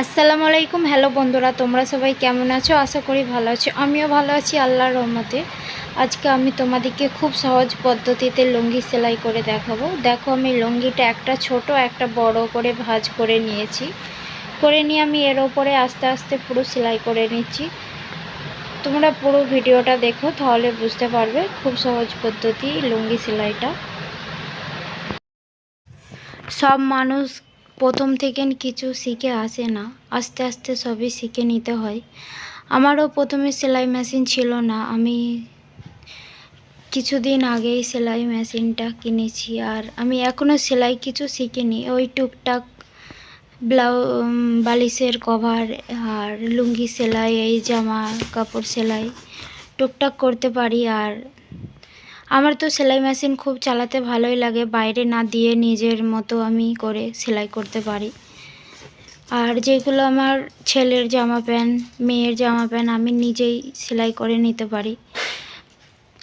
আসসালামু আলাইকুম। হ্যালো বন্ধুরা, তোমরা সবাই কেমন আছো? আশা করি ভালো আছো। আমিও ভালো আছি আল্লাহর রহমতে। আজকে আমি তোমাদেরকে খুব সহজ পদ্ধতিতে লুঙ্গি সেলাই করে দেখাবো। দেখো, আমি লুঙ্গিটা একটা ছোট, একটা বড় করে ভাঁজ করে নিয়েছি। করে নিয়ে আমি এর ওপরে আস্তে আস্তে পুরো সেলাই করে নিচ্ছি। তোমরা পুরো ভিডিওটা দেখো, তাহলে বুঝতে পারবে খুব সহজ পদ্ধতি লুঙ্গি সেলাইটা। সব মানুষ প্রথম থেকে কিছু শিখে আসে না। আস্তে আস্তে সবই শিখে নিতে হয়। আমারও প্রথমে সেলাই মেশিন ছিল না। আমি কিছুদিন আগেই সেলাই মেশিনটা কিনেছি আর আমি এখনও সেলাই কিছু শিখিনি। ওই টুকটাক ব্লাউ বালিশের কভার আর লুঙ্গি সেলাই, এই জামা কাপড় সেলাই টুকটাক করতে পারি আর আমার তো সেলাই মেশিন খুব চালাতে ভালোই লাগে। বাইরে না দিয়ে নিজের মতো আমি করে সেলাই করতে পারি। আর যেগুলো আমার ছেলের জামা প্যান্ট, মেয়ের জামা প্যান্ট আমি নিজেই সেলাই করে নিতে পারি।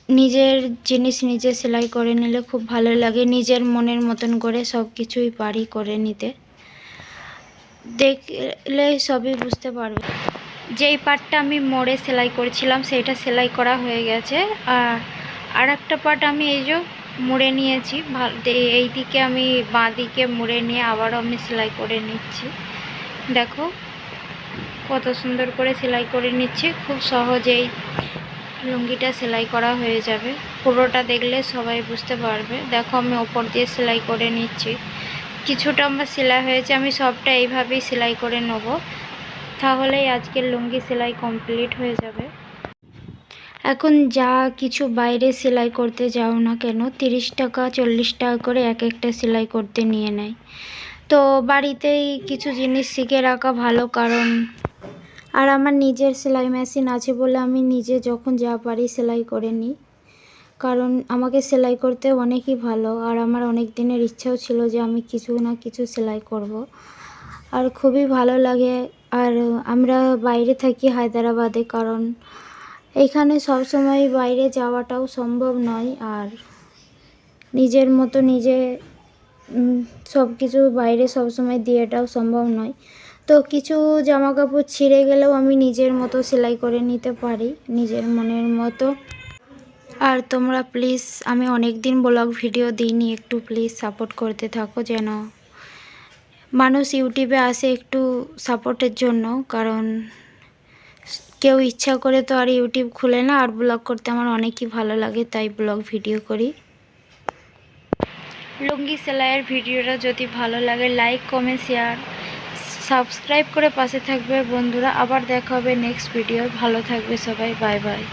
নিজের জিনিস নিজে সেলাই করে নিলে খুব ভালো লাগে। নিজের মনের মতন করে সব কিছুই পারি করে নিতে। দেখলে সবই বুঝতে পারবে। যেই পার্টটা আমি মোড়ে সেলাই করেছিলাম সেটা সেলাই করা হয়ে গেছে। আর আর একটা পার্ট আমি এই যে মুড়ে নিয়েছি এই দিকে আমি বাঁ দিকে মুড়ে নিয়ে আবারও আমি সেলাই করে নিচ্ছি। দেখো কত সুন্দর করে সেলাই করে নিচ্ছি, খুব সহজেই লুঙ্গিটা সেলাই করা হয়ে যাবে। পুরোটা দেখলে সবাই বুঝতে পারবে। দেখো আমি ওপর দিয়ে সেলাই করে নিচ্ছি। কিছুটা আমার সেলাই হয়েছে, আমি সবটা এইভাবেই সেলাই করে নেব। তাহলেই আজকের লুঙ্গি সেলাই কমপ্লিট হয়ে যাবে। এখন যা কিছু বাইরে সেলাই করতে যাও না কেন, তিরিশ টাকা, চল্লিশ টাকা করে এক একটা সেলাই করতে নিয়ে নেয় তো বাড়িতেই কিছু জিনিস শিখে রাখা ভালো, কারণ আর আমার নিজের সেলাই মেশিন আছে বলে আমি নিজে যখন যা পারি সেলাই করে নিই কারণ আমাকে সেলাই করতে অনেকই ভালো, আর আমার অনেক দিনের ইচ্ছাও ছিল যে আমি কিছু না কিছু সেলাই করব। আর খুবই ভালো লাগে, আর আমরা বাইরে থাকি হায়দ্রাবাদে, কারণ এখানে সবসময় বাইরে যাওয়াটাও সম্ভব নয় আর নিজের মতো নিজে সব কিছু বাইরে সবসময় দিয়েটাও সম্ভব নয়। তো কিছু জামা কাপড় ছিঁড়ে গেলেও আমি নিজের মতো সেলাই করে নিতে পারি, নিজের মনের মতো। আর তোমরা প্লিজ আমি অনেক দিন ব্লগ ভিডিও দিইনি, একটু প্লিজ সাপোর্ট করতে থাকো যেন মানুষ ইউটিউবে আসে একটু সাপোর্টের জন্য, কারণ কেউ ইচ্ছা করে তো আর ইউটিউব খুলে না, আর ব্লগ করতে আমার অনেকই ভালো লাগে, তাই ব্লগ ভিডিও করি। লুঙ্গি সেলাইয়ের ভিডিওটা যদি ভালো লাগে লাইক কমেন্ট শেয়ার সাবস্ক্রাইব করে পাশে থাকবে বন্ধুরা। আবার দেখা হবে নেক্সট ভিডিও ভালো থাকবে সবাই বাই বাই